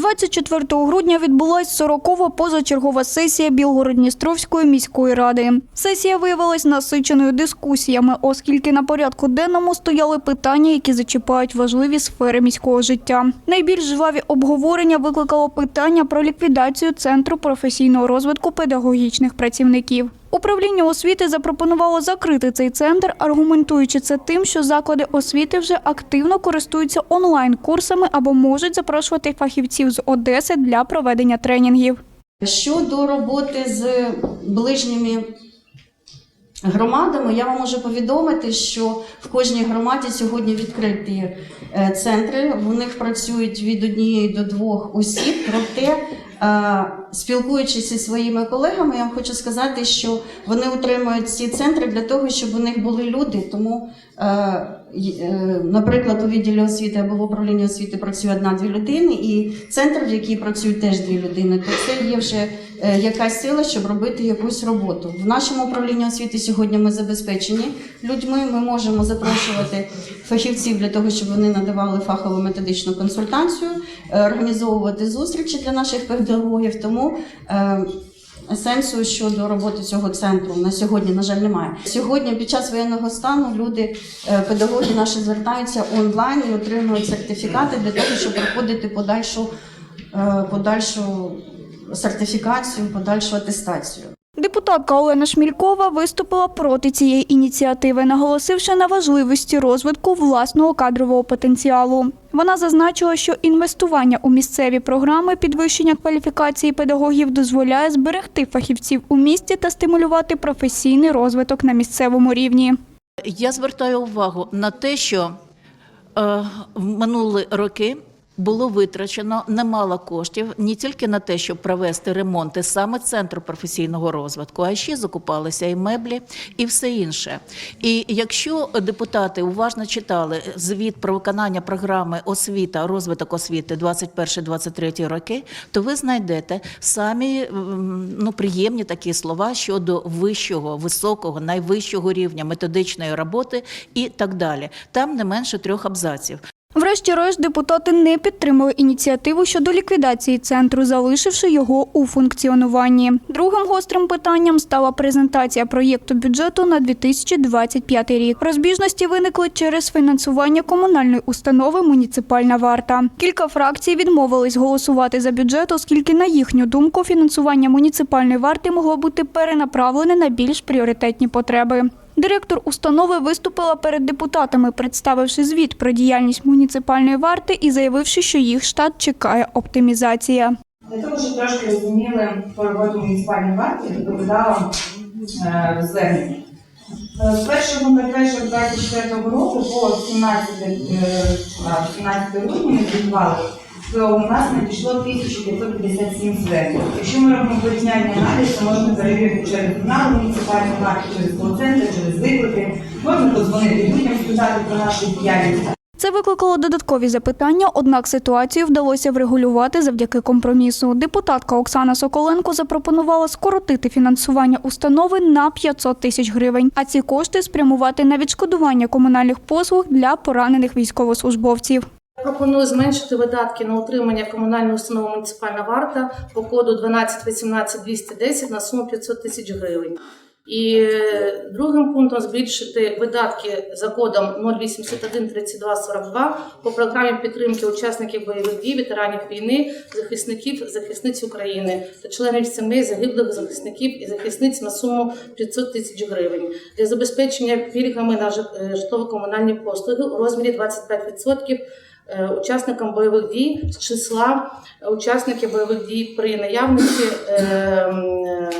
24 грудня відбулась 40-ва позачергова сесія Білгород-Дністровської міської ради. Сесія виявилась насиченою дискусіями, оскільки на порядку денному стояли питання, які зачіпають важливі сфери міського життя. Найбільш жваві обговорення викликало питання про ліквідацію центру професійного розвитку педагогічних працівників. Управління освіти запропонувало закрити цей центр, аргументуючи це тим, що заклади освіти вже активно користуються онлайн-курсами або можуть запрошувати фахівців з Одеси для проведення тренінгів. Щодо роботи з ближніми громадами, я вам можу повідомити, що в кожній громаді сьогодні відкриті е, центри. В них працюють від однієї до двох осіб. Проте, е, спілкуючись зі своїми колегами, я вам хочу сказати, що вони утримують ці центри для того, щоб у них були люди. Тому, е, е, наприклад, у відділі освіти або в управлінні освіти працює одна-дві людини, і центр, в який працюють теж дві людини, то це є вже е, якась сила, щоб робити якусь роботу. В нашому управлінні освіти сьогодні ми забезпечені людьми. Ми можемо запрошувати фахівців для того, щоб вони надавали фахову методичну консультацію, організовувати зустрічі для наших педагогів. Тому е, Сенсу щодо роботи цього центру на сьогодні, на жаль, немає. Сьогодні, під час воєнного стану, люди, е, педагоги наші звертаються онлайн і отримують сертифікати для того, щоб проходити подальшу, е, подальшу сертифікацію, подальшу атестацію. Депутатка Олена Шмількова виступила проти цієї ініціативи, наголосивши на важливості розвитку власного кадрового потенціалу. Вона зазначила, що інвестування у місцеві програми підвищення кваліфікації педагогів дозволяє зберегти фахівців у місті та стимулювати професійний розвиток на місцевому рівні. Я звертаю увагу на те, що е, в минулі роки було витрачено немало коштів не тільки на те, щоб провести ремонти саме центру професійного розвитку, а ще закупалися і меблі, і все інше. І якщо депутати уважно читали звіт про виконання програми освіта, розвиток освіти 21-23 роки, то ви знайдете самі ну, приємні такі слова щодо вищого, високого, найвищого рівня методичної роботи і так далі. Там не менше трьох абзаців. Врешті-решт, депутати не підтримали ініціативу щодо ліквідації центру, залишивши його у функціонуванні. Другим гострим питанням стала презентація проєкту бюджету на 2025 рік. Розбіжності виникли через фінансування комунальної установи Муніципальна варта. Кілька фракцій відмовились голосувати за бюджет, оскільки, на їхню думку, фінансування муніципальної варти могло бути перенаправлене на більш пріоритетні потреби. Директор установи виступила перед депутатами, представивши звіт про діяльність муніципальної варти і заявивши, що їх штат чекає оптимізація. Для того, щоб трошки розуміли по роботі муніципальної варти, доповідала е, звернення. Е, З 1.01.24 року по 17, е, 17 грудня ми звітували, що у нас надійшло 1557 звернень. Якщо ми робимо порівняння аналіз, то можна перевірити через журнал муніципальної варти, через кол-центр, через виклики. Можна подзвонити людям, сказати про нашу діяльність. Це викликало додаткові запитання, однак ситуацію вдалося врегулювати завдяки компромісу. Депутатка Оксана Соколенко запропонувала скоротити фінансування установи на 500 тисяч гривень, а ці кошти спрямувати на відшкодування комунальних послуг для поранених військовослужбовців. Пропоную зменшити видатки на утримання комунальної установи муніципальна варта по коду 12 18 210 на суму 500 тисяч гривень. І е, другим пунктом збільшити видатки за кодом 081 32 42 по програмі підтримки учасників бойових дій, ветеранів війни, захисників, захисниць України та членів сімей загиблих захисників і захисниць на суму 500 тисяч гривень для забезпечення пільгами на е, житлово-комунальні послуги у розмірі 25% е, учасникам бойових дій з числа учасників бойових дій при наявності е, е,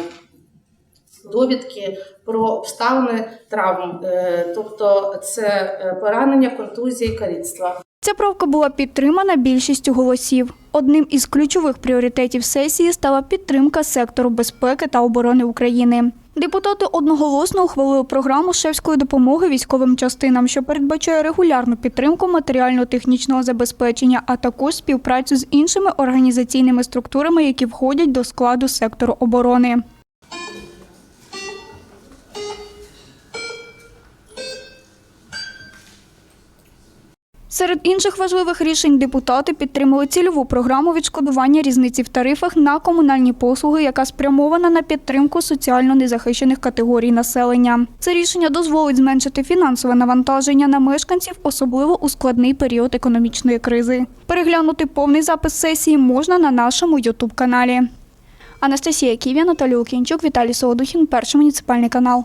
довідки про обставини травм, Е, тобто це е, поранення, контузії, каліцтва. Ця правка була підтримана більшістю голосів. Одним із ключових пріоритетів сесії стала підтримка сектору безпеки та оборони України. Депутати одноголосно ухвалили програму шефської допомоги військовим частинам, що передбачає регулярну підтримку матеріально-технічного забезпечення, а також співпрацю з іншими організаційними структурами, які входять до складу сектору оборони. Серед інших важливих рішень депутати підтримали цільову програму відшкодування різниці в тарифах на комунальні послуги, яка спрямована на підтримку соціально незахищених категорій населення. Це рішення дозволить зменшити фінансове навантаження на мешканців, особливо у складний період економічної кризи. Переглянути повний запис сесії можна на нашому Ютуб каналі. Анастасія Ківія, Наталія Окінчук, Віталій Солодухін, перший муніципальний канал.